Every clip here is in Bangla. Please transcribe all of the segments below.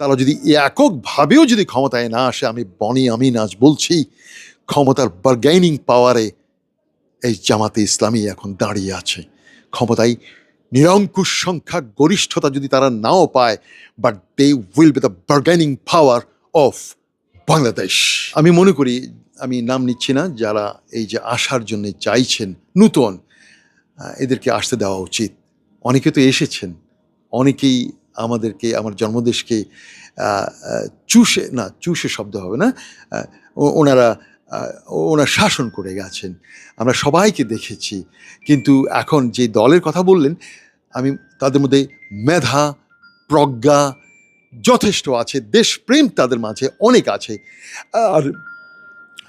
তারা যদি এককভাবেও যদি ক্ষমতায় না আসে, আমি বনি আমিন আজ বলছি, ক্ষমতার বার্গেনিং পাওয়ারে এই জামাতে ইসলামী এখন দাঁড়িয়ে আছে। ক্ষমতায় নিরঙ্কুশ সংখ্যা গরিষ্ঠতা যদি তারা নাও পায় but they will be the bargaining power of Bangladesh আমি মনে করি, আমি নাম নিচ্ছি না, যারা এই যে আসার জন্য চাইছেন, নূতন এদেরকে আসতে দেওয়া উচিত। অনেকে তো এসেছেন, অনেকেই আমাদেরকে, আমার জন্মদেশকে চুষে, না, চুষে শব্দ হবে না ওনারা ওনার শাসন করে গেছেন। আমরা সবাইকে দেখেছি। কিন্তু এখন যে দলের কথা বললেন, আমি তাদের মধ্যে মেধা, প্রজ্ঞা যথেষ্ট আছে, দেশপ্রেম তাদের মাঝে অনেক আছে। আর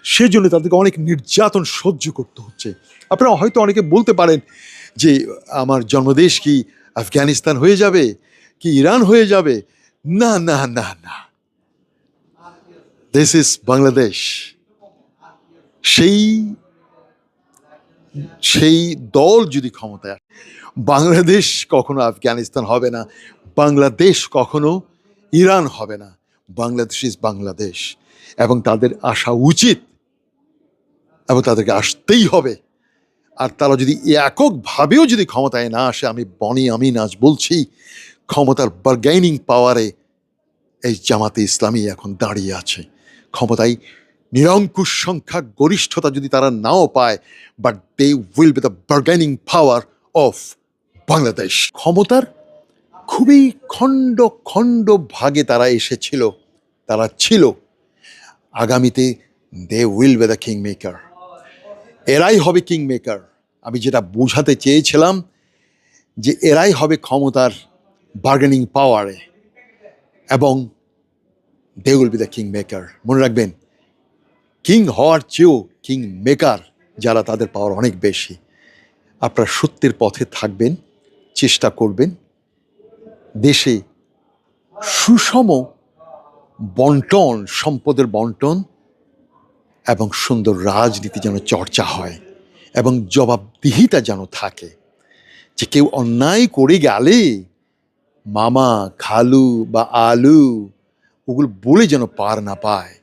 সেজন্য তাদেরকে অনেক নির্যাতন সহ্য করতে হচ্ছে। আপনারা হয়তো অনেকে বলতে পারেন যে, আমার জন্মদেশ কি আফগানিস্তান হয়ে যাবে? কি ইরান হয়ে যাবে? না না না না। দিস ইজ বাংলাদেশ সেই সেই দল যদি ক্ষমতায় আসে, বাংলাদেশ কখনো আফগানিস্তান হবে না, বাংলাদেশ কখনো ইরান হবে না। বাংলাদেশ ইজ বাংলাদেশ এবং তাদের আসা উচিত, এবং তাদেরকে আসতেই হবে। আর তারা যদি এককভাবেও যদি ক্ষমতায় না আসে, আমি বনি আমি আজ বলছি ক্ষমতার বার্গেনিং পাওয়ারে এই জামাতে ইসলামী এখন দাঁড়িয়ে আছে। ক্ষমতায় নিরঙ্কুশ সংখ্যা গরিষ্ঠতা যদি তারা নাও পায় but they will be the bargaining power of Bangladesh ক্ষমতার খুবই খণ্ড খণ্ড ভাগে তারা এসেছিল, তারা ছিল। আগামীতে they will be the king maker এরাই হবে কিং মেকার আমি যেটা বোঝাতে চেয়েছিলাম যে এরাই হবে ক্ষমতার বার্গেনিং পাওয়ারে এবং they will be the king maker মনে রাখবেন কিং হওয়ার চেয়েও কিং মেকার যারা তাদের পাওয়ার অনেক বেশি। আপনারা সত্যের পথে থাকবেন, চেষ্টা করবেন। দেশে সুষম বন্টন, সম্পদের বন্টন এবং সুন্দর রাজনীতি যেন চর্চা হয় এবং জবাবদিহিতা যেন থাকে। যে কেউ অন্যায় করে গেলে মামা খালু বা আলু ওগুলো বলে যেন পার না পায়।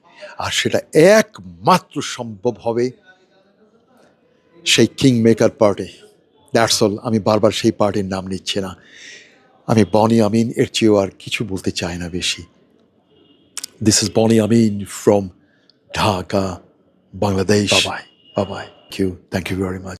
আর সেটা একমাত্র সম্ভব হবে সেই king maker party that's all আমি বারবার সেই পার্টির নাম নিচ্ছি না। আমি বনি আমিন এর চেয়েও আর কিছু বলতে চাই না বেশি। This is Boni Amin from Dhaka Bangladesh. বাবাই বাবাই কিউ থ্যাংক ইউ ভেরি মাচ